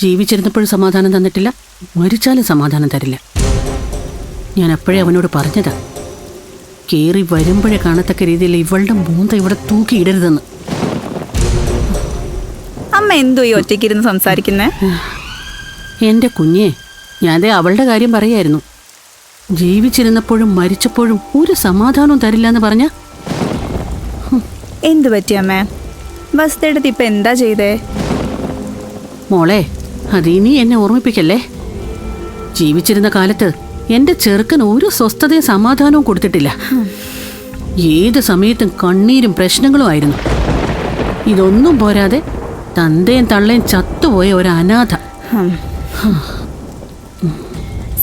ജീവിച്ചിരുന്നപ്പോഴും സമാധാനം തന്നിട്ടില്ല. മരിച്ചാലും സമാധാനം തരില്ല. ഞാൻ അപ്പോഴേ അവനോട് പറഞ്ഞതാ. കേറി വരുമ്പോഴേ കാണത്തക്ക രീതിയിൽ ഇവളുടെ മൂന്ത ഇവിടെ തൂക്കിയിടരുതെന്ന് അമ്മ എന്തോ ഈ ഒറ്റയ്ക്കിരുന്ന് സംസാരിക്കുന്നേ? എന്റെ കുഞ്ഞേ ദേ അവളുടെ കാര്യം പറയായിരുന്നു. ജീവിച്ചിരുന്നപ്പോഴും മരിച്ചപ്പോഴും ഒരു സമാധാനവും തരില്ല എന്ന് പറഞ്ഞ? എന്തു പറ്റിയമ്മേ അമ്മേ? വസ്തുഎടുത്ത് ഇപ്പൊ എന്താ ചെയ്തേ? മോളെ അത് ഇനി എന്നെ ഓർമ്മിപ്പിക്കല്ലേ? ജീവിച്ചിരുന്ന കാലത്ത് എന്റെ ചെറുക്കൻ ഒരു സ്വസ്ഥതയും സമാധാനവും കൊടുത്തിട്ടില്ല. ഏത് സമയത്തും കണ്ണീരും പ്രശ്നങ്ങളും ആയിരുന്നു. ഇതൊന്നും പോരാതെ തന്തയും തള്ളയും ചത്തുപോയ ഒരു അനാഥ.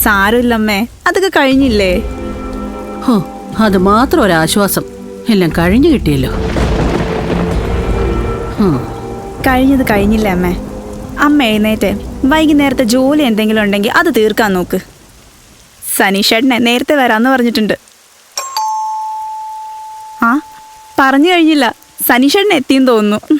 സാരമില്ലമ്മേ അതൊക്കെ കഴിഞ്ഞില്ലേ? ഹോ അത് മാത്രം ഒരാശ്വാസം എല്ലാം കഴിഞ്ഞു കിട്ടിയല്ലോ. കഴിഞ്ഞത് കഴിഞ്ഞില്ലേ അമ്മേ? അമ്മ എഴുന്നേറ്റ്. വൈകുന്നേരത്തെ ജോലി എന്തെങ്കിലും ഉണ്ടെങ്കിൽ അത് തീർക്കാൻ നോക്ക്. സനീഷേട്ടനെ നേരത്തെ വരാമെന്ന് പറഞ്ഞിട്ടുണ്ട്. ആ പറഞ്ഞു കഴിഞ്ഞില്ല. സനീഷേട്ടൻ എത്തിയെന്ന് തോന്നുന്നു.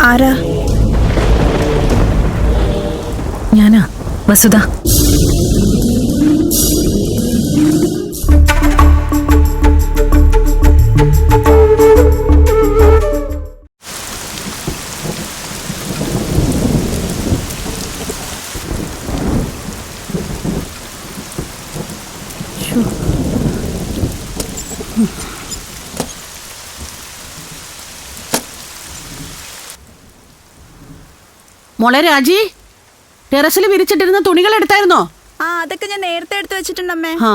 ആരാ? ഞാനാ. വസുധ. മോളെ രാജി ടെറസിൽ വിരിച്ചിട്ടിരുന്ന തുണികൾ എടുത്തായിരുന്നോ? ആ അതൊക്കെ ഞാൻ നേരത്തെ എടുത്തു വെച്ചിട്ടുണ്ടമ്മേ ആ.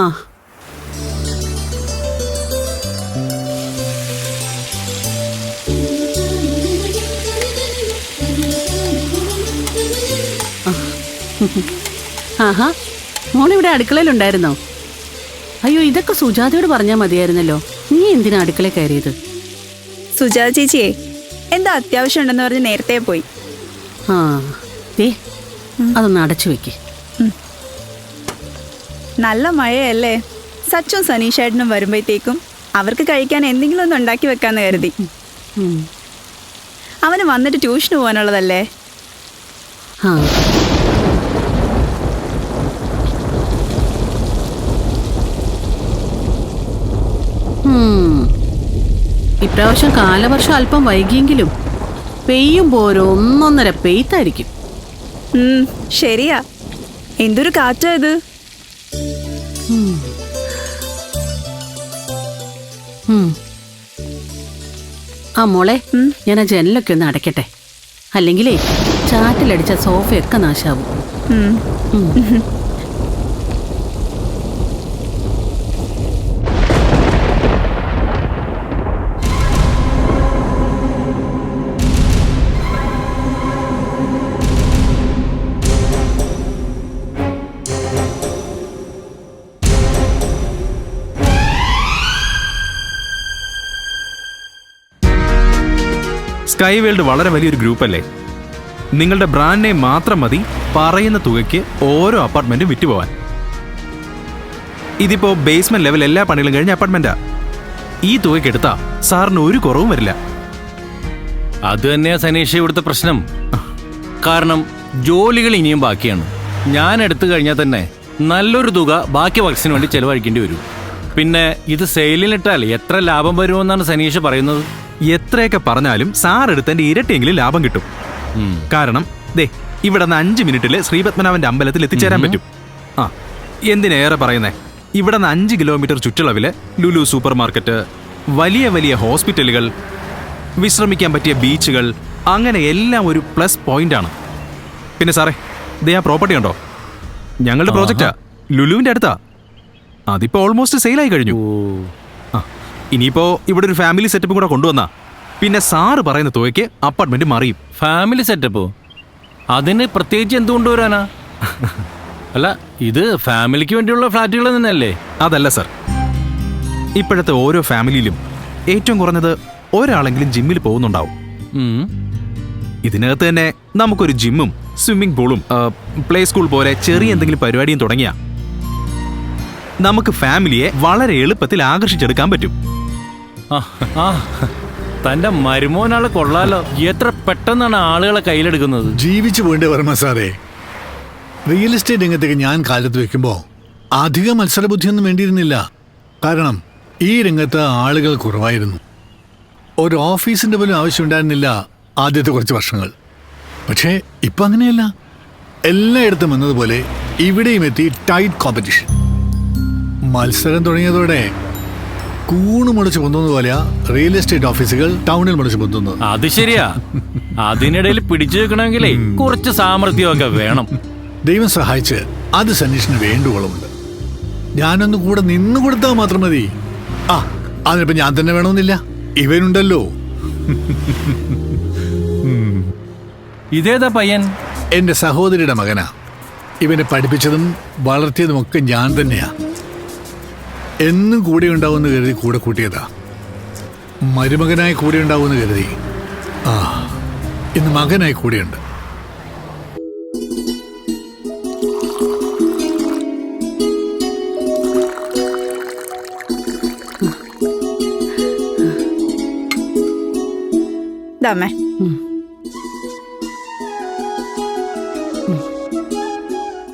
ആഹാ. മോളിവിടെ അടുക്കളയിലുണ്ടായിരുന്നോ അയ്യോ ഇതൊക്കെ സുജാതയോട് പറഞ്ഞാൽ മതിയായിരുന്നല്ലോ. നീ എന്തിനാ അടുക്കളയിൽ കയറിയത്? സുജാത ചേച്ചിയെ എന്താ അത്യാവശ്യം ഉണ്ടെന്ന് പറഞ്ഞ് നേരത്തെ പോയി. ആ ദേ അതൊന്ന് അടച്ചു വെക്ക്. നല്ല മഴയല്ലേ? സച്ചും സനീഷേട്ടനും വരുമ്പോഴത്തേക്കും അവർക്ക് കഴിക്കാൻ എന്തെങ്കിലും ഒന്ന് ഉണ്ടാക്കി വെക്കാന്ന് കരുതി. അവന് വന്നിട്ട് ട്യൂഷന് പോകാനുള്ളതല്ലേ? ആ. ഇപ്രാവശ്യം കാലവർഷം അല്പം വൈകിയെങ്കിലും പെയ്യുമ്പോൾ ഒന്നൊന്നര പെയ്ത്തായിരിക്കും. ശരിയാ. എന്തൊരു കാറ്റാ ഇത്. ആ മോളെ. ഞാൻ ആ ജനലൊക്കെ ഒന്ന് അടയ്ക്കട്ടെ. അല്ലെങ്കിലേ ചാറ്റിലടിച്ച സോഫയൊക്കെ നാശാവും. സ്കൈ വേൾഡ് വളരെ വലിയൊരു ഗ്രൂപ്പ് അല്ലേ നിങ്ങളുടെ ബ്രാൻഡ് നെയിം മാത്രം മതി പറയുന്ന തുകയ്ക്ക് ഓരോ അപ്പാർട്ട്മെന്റും വിറ്റുപോവാൻ. ഇതിപ്പോ ബേസ്മെന്റ് ലെവൽ എല്ലാ പണികളും കഴിഞ്ഞ അപ്പാർട്ട്മെന്റാ ഈ തുകയ്ക്ക് എടുത്താ സാറിന് ഒരു കുറവും വരില്ല. അത് തന്നെയാ സനീഷ ഇവിടുത്തെ പ്രശ്നം. കാരണം ജോലികൾ ഇനിയും ബാക്കിയാണ്. ഞാൻ എടുത്തു കഴിഞ്ഞാൽ തന്നെ നല്ലൊരു തുക ബാക്കി വർക്സിന് വേണ്ടി ചെലവഴിക്കേണ്ടി വരും. പിന്നെ ഇത് സെയിലിനിട്ടാൽ എത്ര ലാഭം വരുമെന്നാണ് സനീഷ പറയുന്നത്? എത്രയൊക്കെ പറഞ്ഞാലും സാർ എടുത്തതിന്റെ ഇരട്ടിയെങ്കിലും ലാഭം കിട്ടും. കാരണം ദേ ഇവിടെ നിന്ന് അഞ്ച് മിനിറ്റിൽ ശ്രീപത്മനാഭന്റെ അമ്പലത്തിൽ എത്തിച്ചേരാൻ പറ്റും. ആ എന്തിനേറെ പറയുന്നേ? ഇവിടെ നിന്ന് അഞ്ച് കിലോമീറ്റർ ചുറ്റളവിൽ ലുലു സൂപ്പർ മാർക്കറ്റ് വലിയ വലിയ ഹോസ്പിറ്റലുകൾ വിശ്രമിക്കാൻ പറ്റിയ ബീച്ചുകൾ അങ്ങനെ എല്ലാം ഒരു പ്ലസ് പോയിന്റ് ആണ് പിന്നെ സാറേ ദേ ആ പ്രോപ്പർട്ടി ഉണ്ടോ ഞങ്ങളുടെ പ്രോജക്റ്റാ ലുലുവിന്റെ അടുത്താ. അതിപ്പോ ഓൾമോസ്റ്റ് സെയിൽ ആയി കഴിഞ്ഞു ഇനിയിപ്പോ ഇവിടെ ഒരു ഫാമിലി സെറ്റപ്പും കൂടെ കൊണ്ടുവന്നാ. പിന്നെ സാറ് പറയുന്ന തുകയ്ക്ക് അപ്പാർട്ട്മെന്റ് മറിയും ഫാമിലി സെറ്റപ്പോ അതിന് പ്രത്യേകിച്ച് എന്ത് കൊണ്ടുവരാനാ? അല്ല ഇത് ഫാമിലിക്ക് വേണ്ടിയുള്ള ഫ്ലാറ്റുകൾ തന്നെയല്ലേ അതല്ല സർ ഇപ്പോഴത്തെ ഓരോ ഫാമിലിയിലും ഏറ്റവും കുറഞ്ഞത് ഒരാളെങ്കിലും ജിമ്മിൽ പോകുന്നുണ്ടാവും. ഇതിനകത്ത് തന്നെ നമുക്കൊരു ജിമ്മും സ്വിമ്മിംഗ് പൂളും പ്ലേ സ്കൂൾ പോലെ ചെറിയ എന്തെങ്കിലും പരിപാടിയും തുടങ്ങിയ. നമുക്ക് ഫാമിലിയെ വളരെ എളുപ്പത്തിൽ ആകർഷിച്ചെടുക്കാൻ പറ്റും. തന്റെ മരുമോനാളെ കൊള്ളാലോ. എത്ര പെട്ടെന്നാണ് ആളുകളെ കയ്യിലെടുക്കുന്നത്. ജീവിച്ചു പോയിട്ട് വർമ്മ സാറേ. റിയൽ എസ്റ്റേറ്റ് രംഗത്തേക്ക് ഞാൻ കാലത്ത് വെക്കുമ്പോൾ അധിക മത്സരബുദ്ധിയൊന്നും വേണ്ടിയിരുന്നില്ല. കാരണം ഈ രംഗത്ത് ആളുകൾ കുറവായിരുന്നു. ഒരു ഓഫീസിന്റെ പോലും ആവശ്യമുണ്ടായിരുന്നില്ല ആദ്യത്തെ കുറച്ച് വർഷങ്ങൾ. പക്ഷേ ഇപ്പം അങ്ങനെയല്ല. എല്ലായിടത്തും വന്നതുപോലെ ഇവിടെയും എത്തി ടൈറ്റ് കോമ്പറ്റീഷൻ മത്സരം തുടങ്ങിയതോടെ കൂണ് മുളച്ച് പൊന്തുന്ന പോലെയാ റിയൽ എസ്റ്റേറ്റ് ഓഫീസുകൾ ടൗണിൽ മുളച്ച് പൊന്തുന്നത്. അത് ശരിയാ. അതിനിടയിൽ പിടിച്ചു വെക്കണമെങ്കിലേ കുറച്ച് സാമർഥ്യമൊക്കെ വേണം. ദൈവം സഹായിച്ച് അത് സന്വേഷണം വേണ്ടുവളമുണ്ട്. ഞാനൊന്ന് കൂടെ നിന്ന് കൊടുത്താൽ മാത്രം മതി. ആ അതിനിപ്പോ ഞാൻ തന്നെ വേണമെന്നില്ല. ഇവനുണ്ടല്ലോ. ഇതേതാ പയ്യൻ? എന്റെ സഹോദരിയുടെ മകനാ. ഇവനെ പഠിപ്പിച്ചതും വളർത്തിയതും ഒക്കെ ഞാൻ തന്നെയാ. എന്നും കൂടെ ഉണ്ടാവുമെന്ന് കരുതി കൂടെ കൂട്ടിയതാ. മരുമകനായി കൂടെ ഉണ്ടാവുമെന്ന് കരുതി. ആ ഇന്ന് മകനായി കൂടെയുണ്ട്.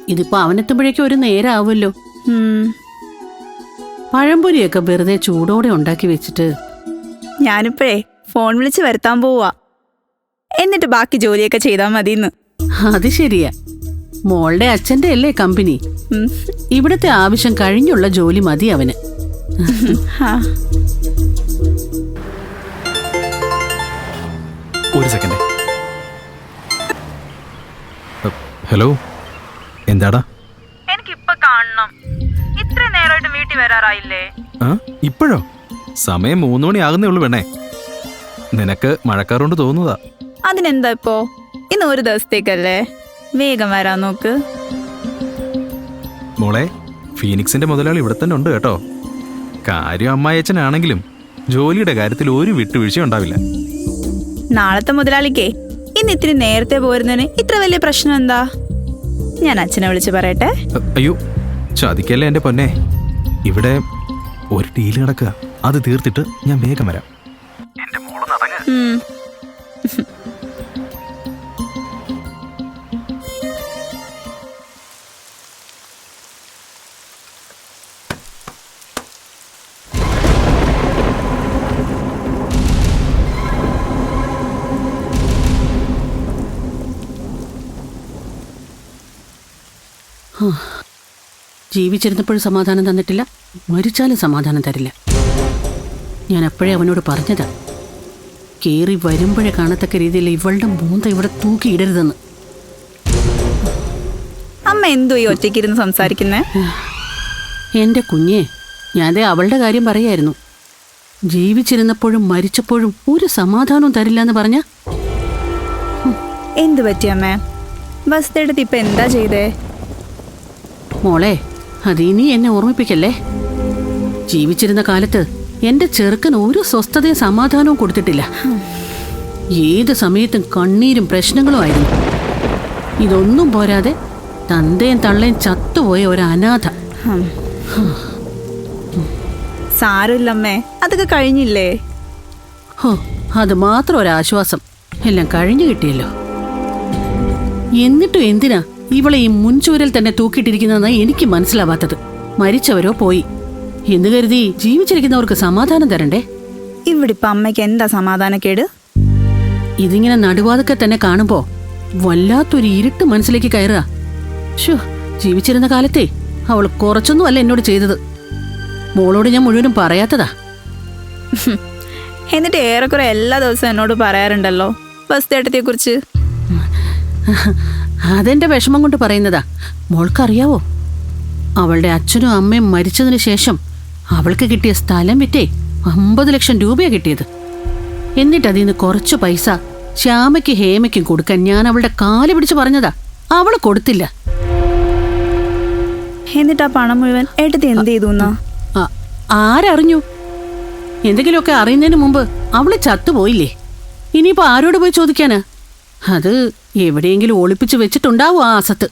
ഇതിപ്പോ അവനെത്തുമ്പോഴേക്കും ഒരു നേരം ആവുമല്ലോ ഉം, പഴംപൊരിയൊക്കെ വെറുതെ ചൂടോടെ ഉണ്ടാക്കി വെച്ചിട്ട് ഞാനിപ്പോഴേ ഫോൺ വിളിച്ച് വരുത്താൻ പോവാ. എന്നിട്ട് ബാക്കി ജോലിയൊക്കെ ചെയ്താൽ മതിന്ന്. അത് ശരിയാ. മോളുടെ അച്ഛന്റെ അല്ലേ കമ്പനി? ഇവിടത്തെ ആവശ്യം കഴിഞ്ഞുള്ള ജോലി മതി അവന്. ആ, ഒരു സെക്കൻഡ്. ഹലോ എന്താടാ? വീട്ടിൽ വരാറായില്ലേ? ആ ഇപ്പോഴോ? സമയം മൂന്ന് മണി ആകുന്നേ ഉള്ളൂ വേണേ നിനക്ക് മഴക്കാറുണ്ട് തോന്നുന്നതാ. അതിനെന്താ ഇപ്പോ? ഇന്ന് ഒരു ദിവസത്തേക്കല്ലേ? വേഗം വരാൻ നോക്ക്. മോളെ ഫീനിക്സിന്റെ മുതലാളി ഇവിടെ തന്നെ ഉണ്ട് കേട്ടോ. കാര്യം അമ്മായച്ചനാണെങ്കിലും ജോലിയുടെ കാര്യത്തിൽ ഒരു വിട്ടുവീഴ്ച ഉണ്ടാവില്ല. നാളത്തെ മുതലാളിക്കേ ഇന്ന് ഇത്തിരി നേരത്തെ പോരുന്നതിന് ഇത്ര വലിയ പ്രശ്നം എന്താ? ഞാൻ അച്ഛനെ വിളിച്ച് പറയട്ടെ. അയ്യോ ചതിക്കല്ലേ എന്റെ പൊന്നെ? ഇവിടെ ഒരു ടീൽ കിടക്കുക അത് തീർത്തിട്ട് ഞാൻ വേഗം വരാം. ഉം. ജീവിച്ചിരുന്നപ്പോഴും സമാധാനം തന്നിട്ടില്ല. മരിച്ചാലും സമാധാനം തരില്ല. ഞാൻ അപ്പോഴേ അവനോട് പറഞ്ഞതാ. കേറി വരുമ്പോഴേ കാണത്തക്ക രീതിയിൽ ഇവളുടെ മൂന്ത ഇവിടെ തൂക്കിയിടരുതെന്ന് അമ്മ എന്തോ ഈ ഒറ്റയ്ക്കിരുന്ന് സംസാരിക്കുന്നേ? എന്റെ കുഞ്ഞേ ഞാനതേ അവളുടെ കാര്യം പറയായിരുന്നു. ജീവിച്ചിരുന്നപ്പോഴും മരിച്ചപ്പോഴും ഒരു സമാധാനവും തരില്ല എന്ന് പറഞ്ഞ? എന്തു പറ്റിയമ്മേ ബസ്തെടുത്ത് ഇപ്പൊ എന്താ ചെയ്തേ? മോളെ അത് ഇനി എന്നെ ഓർമ്മിപ്പിക്കല്ലേ? ജീവിച്ചിരുന്ന കാലത്ത് എന്റെ ചെറുക്കൻ ഒരു സ്വസ്ഥതയും സമാധാനവും കൊടുത്തിട്ടില്ല. ഏത് സമയത്തും കണ്ണീരും പ്രശ്നങ്ങളും ആയിരുന്നു. ഇതൊന്നും പോരാതെ തന്തയും തള്ളയും ചത്തുപോയ ഒരു അനാഥ. സാരമില്ലമ്മേ അതൊക്കെ കഴിഞ്ഞില്ലേ? ഹോ അത് മാത്രം ഒരാശ്വാസം. എല്ലാം കഴിഞ്ഞു കിട്ടിയല്ലോ. എന്നിട്ടും എന്തിനാ ഇവളെ ഈ മുൻചൂരിൽ തന്നെ തൂക്കിയിട്ടിരിക്കുന്നതെന്നാ എനിക്ക് മനസ്സിലാവാത്തത്. മരിച്ചവരോ പോയി. എന്ന് കരുതി ജീവിച്ചിരിക്കുന്നവർക്ക് സമാധാനം തരണ്ടേ? ഇവിടെ ഇപ്പൊ അമ്മയ്ക്ക് എന്താ സമാധാനക്കേട്? ഇതിങ്ങനെ നടുവാതൊക്കെ തന്നെ കാണുമ്പോ വല്ലാത്തൊരു ഇരുട്ട് മനസ്സിലേക്ക് കയറുക. ഷോ ജീവിച്ചിരുന്ന കാലത്തെ അവൾ കുറച്ചൊന്നും അല്ല എന്നോട് ചെയ്തത്. മോളോട് ഞാൻ മുഴുവനും പറയാത്തതാ. എന്നിട്ട് ഏറെക്കുറെ എല്ലാ ദിവസവും എന്നോട് പറയാറുണ്ടല്ലോ ബസ്തേട്ടത്തെ കുറിച്ച് അതെന്റെ വിഷമം കൊണ്ട് പറയുന്നതാ. മോൾക്കറിയാവോ? അവളുടെ അച്ഛനും അമ്മയും മരിച്ചതിന് ശേഷം അവൾക്ക് കിട്ടിയ സ്ഥലം വിറ്റേ അമ്പത് ലക്ഷം രൂപയാ കിട്ടിയത്. എന്നിട്ട് അതിൽ നിന്ന് കുറച്ച് പൈസ ശ്യാമയ്ക്ക് ഹേമയ്ക്കും കൊടുക്കാൻ ഞാൻ അവളുടെ കാൽ പിടിച്ച് പറഞ്ഞതാ. അവൾ കൊടുത്തില്ല. എന്നിട്ട് ആ പണം മുഴുവൻ ഏട്ടത്തി എന്ത് ചെയ്തു ആരറിഞ്ഞു? എന്തെങ്കിലുമൊക്കെ അറിയുന്നതിന് മുമ്പ് അവൾ ചത്തുപോയില്ലേ? ഇനിയിപ്പോ ആരോട് പോയി ചോദിക്കാനാ? അത് എവിടെയെങ്കിലും ഒളിപ്പിച്ചു വെച്ചിട്ടുണ്ടാവും ആ അസത്ത്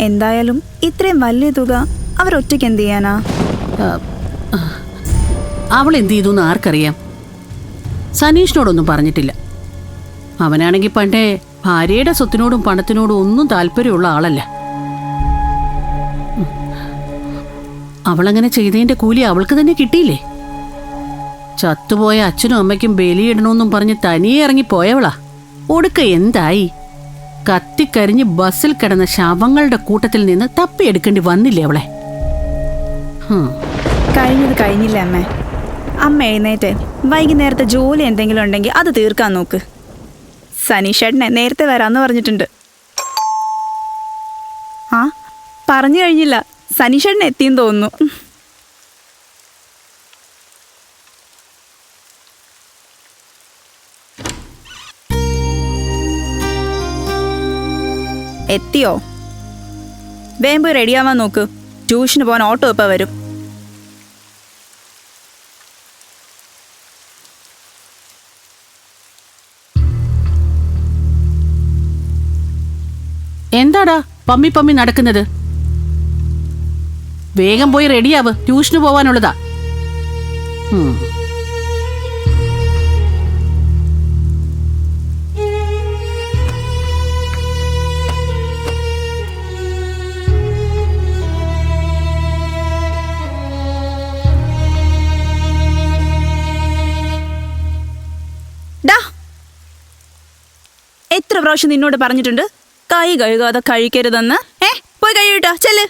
എന്തായാലും ഇത്രയും വലിയ തുക അവർ ഒറ്റയ്ക്ക് എന്ത് ചെയ്യാനാ? അവൾ എന്ത് ചെയ്തു എന്ന് ആർക്കറിയാം? സനീഷിനോടൊന്നും പറഞ്ഞിട്ടില്ല. അവനാണെങ്കിൽ പണ്ടേ ഭാര്യയുടെ സ്വത്തിനോടും പണത്തിനോടും ഒന്നും താല്പര്യമുള്ള ആളല്ല. അവളങ്ങനെ ചെയ്തതിന്റെ കൂലി അവൾക്ക് തന്നെ കിട്ടിയില്ലേ? ചത്തുപോയ അച്ഛനും അമ്മയ്ക്കും ബലിയിടണമെന്നും പറഞ്ഞ് തനിയെ ഇറങ്ങി പോയവളാ ഒടുക്ക എന്തായി? കത്തിക്കരിഞ്ഞ് ബസ്സിൽ കിടന്ന ശവങ്ങളുടെ കൂട്ടത്തിൽ നിന്ന് തപ്പിയെടുക്കേണ്ടി വന്നില്ലേ അവളെ? കഴിഞ്ഞത് കഴിഞ്ഞില്ല അമ്മേ? അമ്മ എഴുന്നേറ്റ്. വൈകുന്നേരത്തെ ജോലി എന്തെങ്കിലും ഉണ്ടെങ്കിൽ അത് തീർക്കാൻ നോക്ക്. സനീഷേട്ടനെ നേരത്തെ വരാമെന്ന് പറഞ്ഞിട്ടുണ്ട്. ആ പറഞ്ഞു കഴിഞ്ഞില്ല. സനീഷേട്ടൻ എത്തിയെന്ന് തോന്നുന്നു. എത്തിയോ? വേമ്പോ റെഡിയാവാൻ നോക്ക്. ട്യൂഷന് പോകാൻ ഓട്ടോ ഇപ്പം വരും. എന്താടാ പമ്മി പമ്മി നടക്കുന്നത്? വേഗം പോയി റെഡിയാവ്. ട്യൂഷന് പോവാനുള്ളതാ. പ്രാവശ്യം നിന്നോട് പറഞ്ഞിട്ടുണ്ട് കൈ കഴുകാതെ കഴിക്കരുതെന്ന്. ഏ പോയി കഴിയൂട്ടോ ചെല്ല്.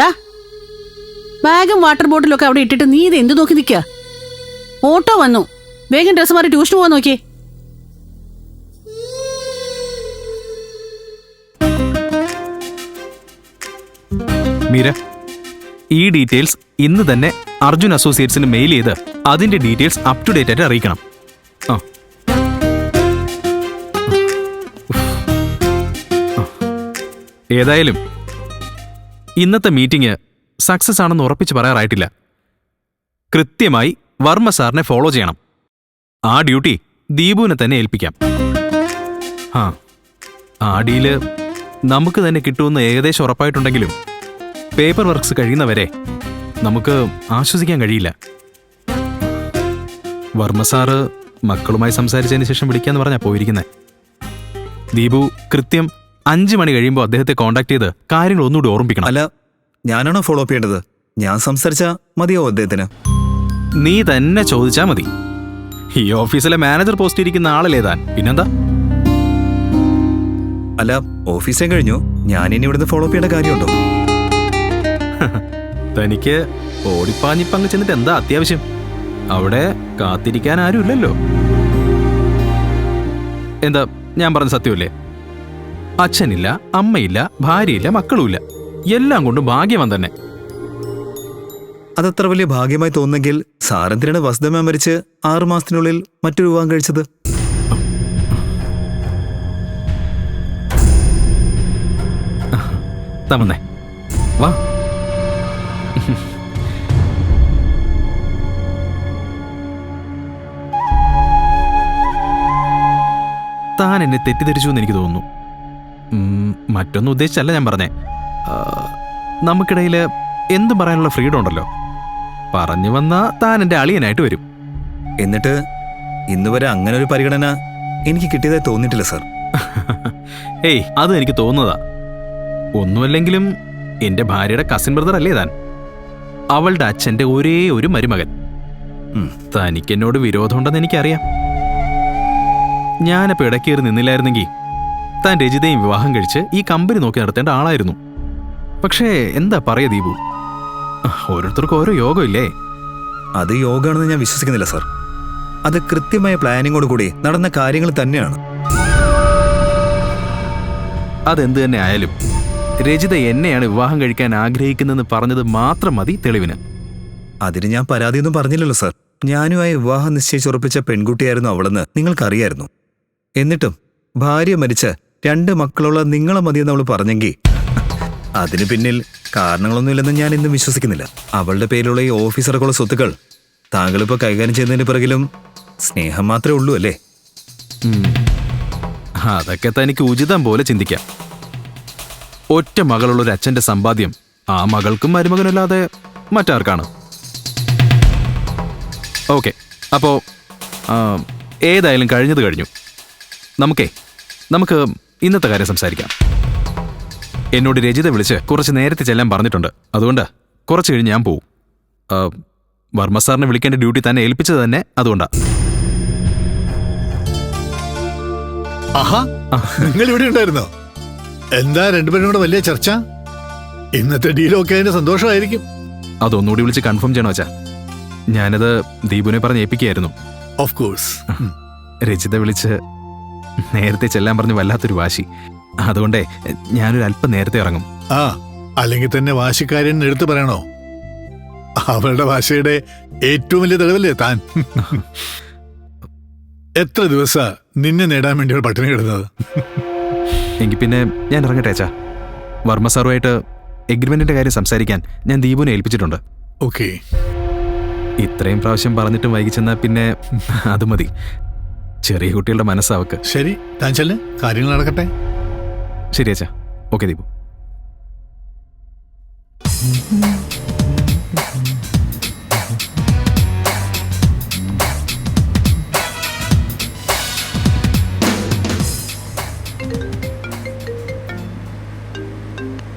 ഡാ ബാഗും വാട്ടർ ബോട്ടിലും ഒക്കെ അവിടെ ഇട്ടിട്ട് നീ ഇത് എന്ത് നോക്കി നിൽക്കുക? ഓട്ടോ വന്നു. വേഗം ഡ്രസ്സ് മാറി ട്യൂഷന് പോവാൻ നോക്കിയേ മീര ഈ ഡീറ്റെയിൽസ് ഇന്ന് തന്നെ അർജുൻ അസോസിയേറ്റ്സിന് മെയിൽ ചെയ്ത് അതിന്റെ ഡീറ്റെയിൽസ് അപ് ടു ഡേറ്റ് ആയിട്ട് അറിയിക്കണം. ആ. ഏതായാലും ഇന്നത്തെ മീറ്റിംഗ് സക്സസ് ആണെന്ന് ഉറപ്പിച്ച് പറയാറായിട്ടില്ല. കൃത്യമായി വർമ്മ സാറിനെ ഫോളോ ചെയ്യണം. ആ ഡ്യൂട്ടി ദീപുവിനെ തന്നെ ഏൽപ്പിക്കാം. ആ ആ ഡീൽ നമുക്ക് തന്നെ കിട്ടുമെന്ന് ഏകദേശം ഉറപ്പായിട്ടുണ്ടെങ്കിലും പേപ്പർ വർക്ക്സ് കഴിയുന്നവരെ നമുക്ക് ആശ്വസിക്കാൻ കഴിയില്ല. വർമ്മ സാറ് മക്കളുമായി സംസാരിച്ചതിന് ശേഷം വിളിക്കാന്ന് പറഞ്ഞാ പോയിരിക്കുന്നത് ദീപു കൃത്യം അഞ്ച് മണി കഴിയുമ്പോൾ അദ്ദേഹത്തെ കോൺടാക്ട് ചെയ്ത് കാര്യങ്ങൾ ഒന്നുകൂടി ഓർമ്മിപ്പിക്കണം. അല്ല ഞാനാണോ ഫോളോ അപ്പ് ചെയ്യേണ്ടത്? ഞാൻ സംസാരിച്ച മതിയോ അദ്ദേഹത്തിന്? നീ തന്നെ ചോദിച്ചാ മതി. ഈ ഓഫീസിലെ മാനേജർ പോസ്റ്റ് ഇരിക്കുന്ന ആളല്ലേ താൻ? പിന്നെന്താ? അല്ല ഓഫീസേ കഴിഞ്ഞു. ഞാൻ ഇനി ഇവിടുന്ന് ഫോളോ അപ്പ് ചെയ്യേണ്ട കാര്യമുണ്ടോ? തനിക്ക് ഓടിപ്പാഞ്ഞിപ്പങ്ങ് ചെന്നിട്ട് എന്താ അത്യാവശ്യം? അവിടെ കാത്തിരിക്കാൻ ആരുമില്ലല്ലോ. എന്താ ഞാൻ പറഞ്ഞ സത്യമല്ലേ? അച്ഛനില്ല അമ്മയില്ല ഭാര്യയില്ല മക്കളുമില്ല. എല്ലാം കൊണ്ടും ഭാഗ്യവാൻ തന്നെ. അതത്ര വലിയ ഭാഗ്യമായി തോന്നെങ്കിൽ സാറന്തിനാണ് വസുദമ്മ മരിച്ച് ആറു മാസത്തിനുള്ളിൽ മറ്റൊരു വിവാഹം കഴിച്ചത്? തമന്നേ. വാ. താൻ എന്നെ തെറ്റിദ്ധരിച്ചു എന്ന് എനിക്ക് തോന്നുന്നു. മറ്റൊന്നും ഉദ്ദേശിച്ചല്ല ഞാൻ പറഞ്ഞേ. നമുക്കിടയിൽ എന്തും പറയാനുള്ള ഫ്രീഡം ഉണ്ടല്ലോ. പറഞ്ഞു വന്നാൽ താൻ എന്റെ അളിയനായിട്ട് വരും. എന്നിട്ട് ഇന്നുവരെ അങ്ങനെ ഒരു പരിഗണന എനിക്ക് കിട്ടിയതായി തോന്നിയിട്ടില്ല സാർ. ഏയ് അത് എനിക്ക് തോന്നുന്നതാ. ഒന്നുമല്ലെങ്കിലും എന്റെ ഭാര്യയുടെ കസിൻ ബ്രദർ അല്ലേ താൻ? അവളുടെ അച്ഛന്റെ ഒരേ ഒരു മരുമകൻ. തനിക്കെന്നോട് തനിക്ക് എന്നോട് വിരോധമുണ്ടെന്ന് എനിക്കറിയാം. ഞാനപ്പോൾ ഇടക്കേറി നിന്നില്ലായിരുന്നെങ്കിൽ താൻ രജിതയും വിവാഹം കഴിച്ച് ഈ കമ്പനി നോക്കി നടത്തേണ്ട ആളായിരുന്നു. പക്ഷേ എന്താ പറയ ദീപു? ഓരോരുത്തർക്കും ഓരോ യോഗമില്ലേ? അത് യോഗമാണെന്ന് ഞാൻ വിശ്വസിക്കുന്നില്ല സാർ. അത് കൃത്യമായ പ്ലാനിങ്ങോട് കൂടി നടന്ന കാര്യങ്ങൾ തന്നെയാണ്. അതെന്ത് തന്നെ ആയാലും രജിത എന്നെയാണ് വിവാഹം കഴിക്കാൻ ആഗ്രഹിക്കുന്നതെന്ന് പറഞ്ഞത് മാത്രം മതി തെളിവിന്. അതിന് ഞാൻ പരാതിയൊന്നും പറഞ്ഞില്ലല്ലോ സാർ. ഞാനുമായി വിവാഹം നിശ്ചയിച്ചുറപ്പിച്ച പെൺകുട്ടിയായിരുന്നു അവളെന്ന് നിങ്ങൾക്കറിയായിരുന്നു. എന്നിട്ടും ഭാര്യ മരിച്ച രണ്ട് മക്കളുള്ള നിങ്ങളെ മതിയെന്ന് അവൾ പറഞ്ഞെങ്കിൽ അതിന് പിന്നിൽ കാരണങ്ങളൊന്നുമില്ലെന്ന് ഞാൻ ഇന്നും വിശ്വസിക്കുന്നില്ല. അവളുടെ പേരിലുള്ള ഈ ഓഫീസർക്കുള്ള സ്വത്തുക്കൾ താങ്കളിപ്പോൾ കൈകാര്യം ചെയ്യുന്നതിന് പിറകിലും സ്നേഹം മാത്രമേ ഉള്ളൂ അല്ലേ. അതൊക്കെ തനിക്ക് ഉചിതം പോലെ ചിന്തിക്കാം. ഒറ്റ മകളുള്ള ഒരു അച്ഛന്റെ സമ്പാദ്യം ആ മകൾക്കും മരുമകനല്ലാതെ മറ്റാർക്കാണ്? ഓക്കെ അപ്പോ ഏതായാലും കഴിഞ്ഞത് കഴിഞ്ഞു. നമുക്കേ നമുക്ക് ഇന്നത്തെ കാര്യം സംസാരിക്കാം. എന്നോട് രജിത വിളിച്ച് കുറച്ച് നേരത്തെ ചെല്ലാൻ പറഞ്ഞിട്ടുണ്ട്. അതുകൊണ്ട് കുറച്ച് കഴിഞ്ഞ് ഞാൻ പോവും. വർമ്മ സാറിനെ വിളിക്കേണ്ട ഡ്യൂട്ടി തന്നെ ഏൽപ്പിച്ചത് തന്നെ അതുകൊണ്ടാ. ആഹാ നിങ്ങൾ ഇവിടെ ഉണ്ടായിരുന്നോ? എന്താ രണ്ടുപേരും കൂടെ വലിയ ചർച്ച? ഇന്നത്തെ ഡീലൊക്കെ അതിന്റെ സന്തോഷമായിരിക്കും. അതൊന്നുകൂടി വിളിച്ച് കൺഫേം ചെയ്യണോ അച്ഛാ. ഞാനത് ദീപുനെ പറഞ്ഞ് ഏൽപ്പിക്കുകയായിരുന്നു. ഓഫ് കോഴ്സ് രചിത വിളിച്ച് നേരത്തെ ചെല്ലാൻ പറഞ്ഞ് വല്ലാത്തൊരു വാശി. അതുകൊണ്ടേ ഞാനൊരു അല്പം നേരത്തെ ഇറങ്ങും. ആ അല്ലെങ്കിൽ തന്നെ വാശിക്കാരൻ എടുത്തു പറയണോ? അവളുടെ വാശിയുടെ ഏറ്റവും വലിയ തെളിവല്ലേ താൻ? എത്ര ദിവസ നിന്നെ നേടാൻ വേണ്ടി അവൾ പട്ടിണി കിടന്നത്? എങ്കിൽ പിന്നെ ഞാൻ ഇറങ്ങട്ടെ അച്ഛാ. വർമ്മ സാറുമായിട്ട് എഗ്രിമെന്റിന്റെ കാര്യം സംസാരിക്കാൻ ഞാൻ ദീപുനെ ഏൽപ്പിച്ചിട്ടുണ്ട്. ഓക്കെ. ഇത്രയും പ്രാവശ്യം പറഞ്ഞിട്ടും വൈകിച്ചെന്നാൽ പിന്നെ അത് മതി. ചെറിയ കുട്ടികളുടെ മനസ്സാവക്ക് ശരി താൻ ചെല്ല് കാര്യങ്ങൾ നടക്കട്ടെ? ശരി അച്ഛാ. ഓക്കെ ദീപു.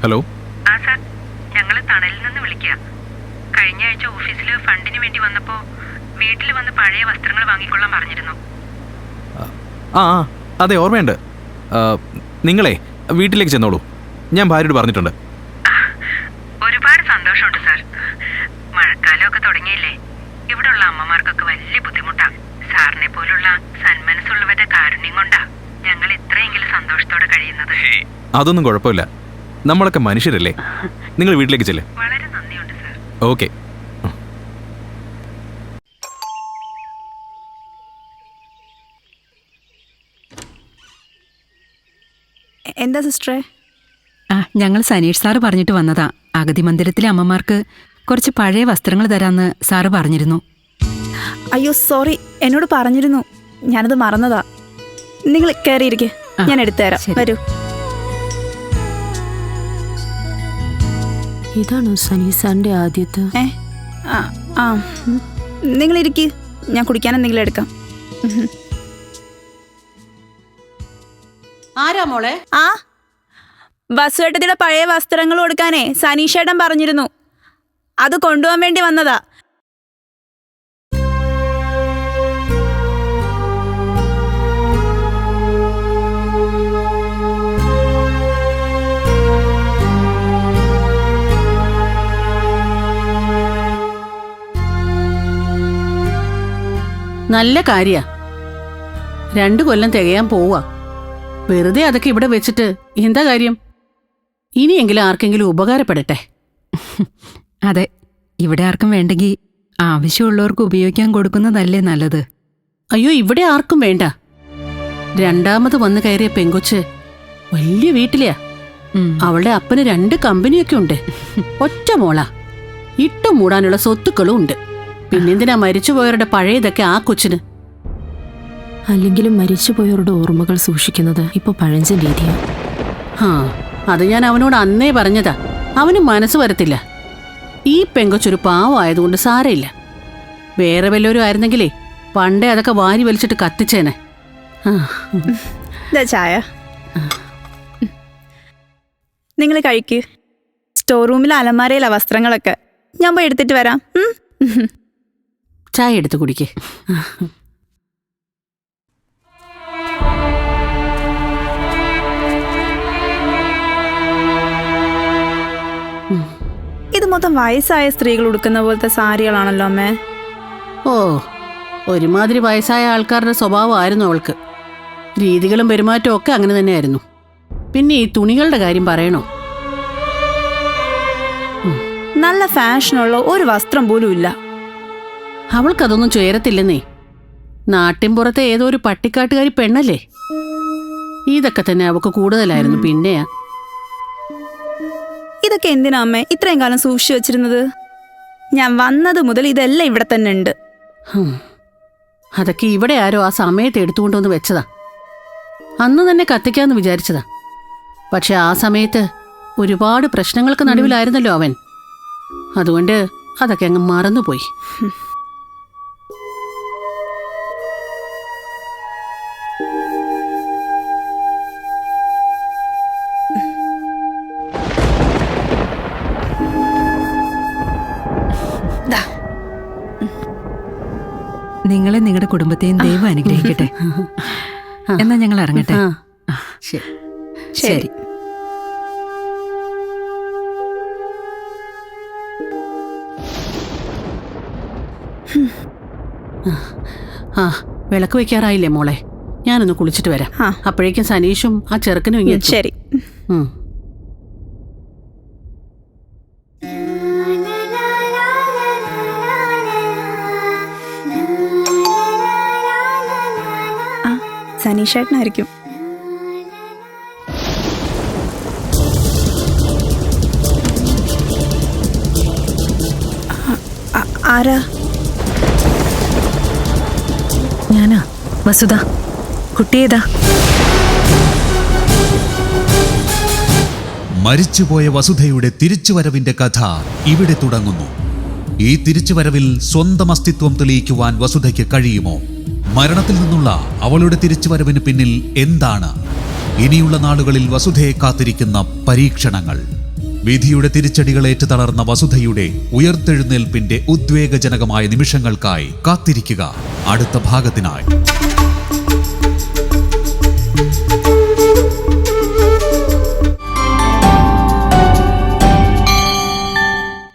ഹലോ? ആ സാർ. ഞങ്ങൾ തണലിൽ നിന്ന് വിളിക്കുക കഴിഞ്ഞ ആഴ്ച ഓഫീസിൽ ഫണ്ടിന് വേണ്ടി വന്നപ്പോൾ വീട്ടിൽ വന്ന് പഴയ വസ്ത്രങ്ങൾ വാങ്ങിക്കൊള്ളാൻ പറഞ്ഞിരുന്നു. ആ ആ അതെ ഓർമ്മയുണ്ട്. നിങ്ങളെ വീട്ടിലേക്ക് ചെന്നോളൂ. ഞാൻ ഭാര്യയോട് പറഞ്ഞിട്ടുണ്ട്. ഒരുപാട് സന്തോഷമുണ്ട് സാർ. മഴക്കാലമൊക്കെ തുടങ്ങിയില്ലേ? ഇവിടെയുള്ള അമ്മമാർക്കൊക്കെ വലിയ ബുദ്ധിമുട്ടാ. സാറിനെ പോലുള്ള സന്മനസ്സുള്ളവരുടെ കാരുണ്യം കൊണ്ടാ ഞങ്ങൾ ഇത്രയെങ്കിലും സന്തോഷത്തോടെ കഴിയുന്നത്. അതൊന്നും കുഴപ്പമില്ല. നമ്മളൊക്കെ മനുഷ്യരല്ലേ? നിങ്ങൾ വീട്ടിലേക്ക് ചെല്ലേ. വളരെ നന്ദിയുണ്ട് സാർ. ഓക്കെ. എന്താ സിസ്റ്ററെ? ആ ഞങ്ങൾ സനീഷ് സാറ് പറഞ്ഞിട്ട് വന്നതാ. അഗതി മന്ദിരത്തിലെ അമ്മമാർക്ക് കുറച്ച് പഴയ വസ്ത്രങ്ങൾ തരാന്ന് സാറ് പറഞ്ഞിരുന്നു. അയ്യോ സോറി. എന്നോട് പറഞ്ഞിരുന്നു. ഞാനത് മറന്നതാ. നിങ്ങൾ കയറിയിരിക്കെ. ആ, ഞാൻ എടുത്തുതരാം. ശരി. വരൂ. ഇതാണോ സനീസാന്റെ ആദ്യത്തെ? ഏ ആ ആ. നിങ്ങൾ ഇരിക്ക് ഞാൻ കുടിക്കാൻ എന്തെങ്കിലും എടുക്കാം. ഉം. ആരാ മോളെ? ആ വസുവേട്ടത്തിയുടെ പഴയ വസ്ത്രങ്ങൾ കൊടുക്കാനേ സനീഷേട്ടൻ പറഞ്ഞിരുന്നു. അത് കൊണ്ടുപോകാൻ വേണ്ടി വന്നതാ. നല്ല കാര്യ. രണ്ടു കൊല്ലം തികയാൻ പോവാ. വെറുതെ അതൊക്കെ ഇവിടെ വെച്ചിട്ട് എന്താ കാര്യം? ഇനിയെങ്കിലും ആർക്കെങ്കിലും ഉപകാരപ്പെടട്ടെ. അതെ ഇവിടെ ആർക്കും വേണ്ടെങ്കിൽ ആവശ്യമുള്ളവർക്ക് ഉപയോഗിക്കാൻ കൊടുക്കുന്നതല്ലേ നല്ലത്. അയ്യോ ഇവിടെ ആർക്കും വേണ്ട. രണ്ടാമത് വന്നു കയറിയ പെങ്കൊച്ച് വലിയ വീട്ടിലെയാ. അവളുടെ അപ്പന് രണ്ട് കമ്പനിയൊക്കെ ഉണ്ട്. ഒറ്റ മോളാ. ഇട്ടു മൂടാനുള്ള സ്വത്തുക്കളും ഉണ്ട്. പിന്നെന്തിനാ മരിച്ചുപോയവരുടെ പഴയതൊക്കെ ആ കൊച്ചിന്? അല്ലെങ്കിലും മരിച്ചുപോയവരുടെ ഓർമ്മകൾ സൂക്ഷിക്കുന്നത് ഇപ്പൊ പഴഞ്ചൻ രീതിയാണ് ആ അത് ഞാൻ അവനോട് അന്നേ പറഞ്ഞതാ. അവന് മനസ്സ് വരത്തില്ല. ഈ പെങ്കൊച്ചൊരു പാവമായതുകൊണ്ട് സാരയില്ല വേറെ വല്ലവരും ആയിരുന്നെങ്കിലേ പണ്ടേ അതൊക്കെ വാരി വലിച്ചിട്ട് കത്തിച്ചേനെ. ആ. ഇതാ ചായ. നിങ്ങൾ കഴിക്ക്. സ്റ്റോർ റൂമിലെ അലമാരയിലെ വസ്ത്രങ്ങളൊക്കെ. ഞാൻ പോയി എടുത്തിട്ട് വരാം. ചായ എടുത്ത് കുടിക്കേ. ഇത് മൊത്തം വയസ്സായ സ്ത്രീകൾ ഉടുക്കുന്ന പോലത്തെ സാരികളാണല്ലോ അമ്മേ. ഓ ഒരുമാതിരി വയസ്സായ ആൾക്കാരുടെ സ്വഭാവമായിരുന്നു അവൾക്ക്. രീതികളും പെരുമാറ്റവും ഒക്കെ അങ്ങനെ തന്നെയായിരുന്നു. പിന്നെ ഈ തുണികളുടെ കാര്യം പറയണോ? നല്ല ഫാഷനുള്ള ഒരു വസ്ത്രം പോലും ഇല്ല. അവൾക്കതൊന്നും ചേരത്തില്ലെന്നേ. നാട്ടിൻപുറത്തെ ഏതോ ഒരു പട്ടിക്കാട്ടുകാരി പെണ്ണല്ലേ? ഇതൊക്കെ തന്നെ അവൾക്ക് കൂടുതലായിരുന്നു. പിന്നെയാ ഇതൊക്കെ എന്തിനാ അമ്മേ ഇത്രയും കാലം സൂക്ഷിച്ചു വെച്ചിരുന്നത്? ഞാൻ വന്നത് മുതൽ ഇതെല്ലാം ഇവിടെ തന്നെ ഉണ്ട്. ഹും. അതൊക്കെ ഇവിടെ ആരോ ആ സമയത്ത് എടുത്തുകൊണ്ടുവന്ന് വെച്ചതാ. അന്ന് തന്നെ കത്തിക്കാന്ന് വിചാരിച്ചതാ. പക്ഷെ ആ സമയത്ത് ഒരുപാട് പ്രശ്നങ്ങൾക്ക് നടുവിലായിരുന്നല്ലോ അവൻ. അതുകൊണ്ട് അതൊക്കെ അങ്ങ് മറന്നുപോയി. നിങ്ങളെ നിങ്ങളുടെ കുടുംബത്തെയും ദൈവം അനുഗ്രഹിക്കട്ടെ. എന്നാ ഞങ്ങൾ ഇറങ്ങട്ടെ. ശരി. ശരി. ആ. വിളക്ക് വെക്കാറായില്ലേ മോളെ? ഞാനൊന്ന് കുളിച്ചിട്ട് വരാം. അപ്പോഴേക്കും സനീഷും ആ ചെറുക്കനും ഇങ്ങനെ ഉം ശരി. സനീഷേട്ടനായിരിക്കും. ആരാ? ഞാനാ. വസുത. കുട്ടിയേതാ? മരിച്ചുപോയ വസുധയുടെ തിരിച്ചുവരവിന്റെ കഥ ഇവിടെ തുടങ്ങുന്നു. ഈ തിരിച്ചുവരവിൽ സ്വന്തം അസ്തിത്വം തെളിയിക്കുവാൻ വസുധയ്ക്ക് കഴിയുമോ? മരണത്തിൽ നിന്നുള്ള അവളുടെ തിരിച്ചുവരവിന് പിന്നിൽ എന്താണ്? ഇനിയുള്ള നാളുകളിൽ വസുധയെ കാത്തിരിക്കുന്ന പരീക്ഷണങ്ങൾ. വിധിയുടെ തിരിച്ചടികളേറ്റ് തളർന്ന വസുധയുടെ ഉയർത്തെഴുന്നേൽപ്പിന്റെ ഉദ്വേഗജനകമായ നിമിഷങ്ങൾക്കായി കാത്തിരിക്കുക. അടുത്ത ഭാഗത്തിനായി.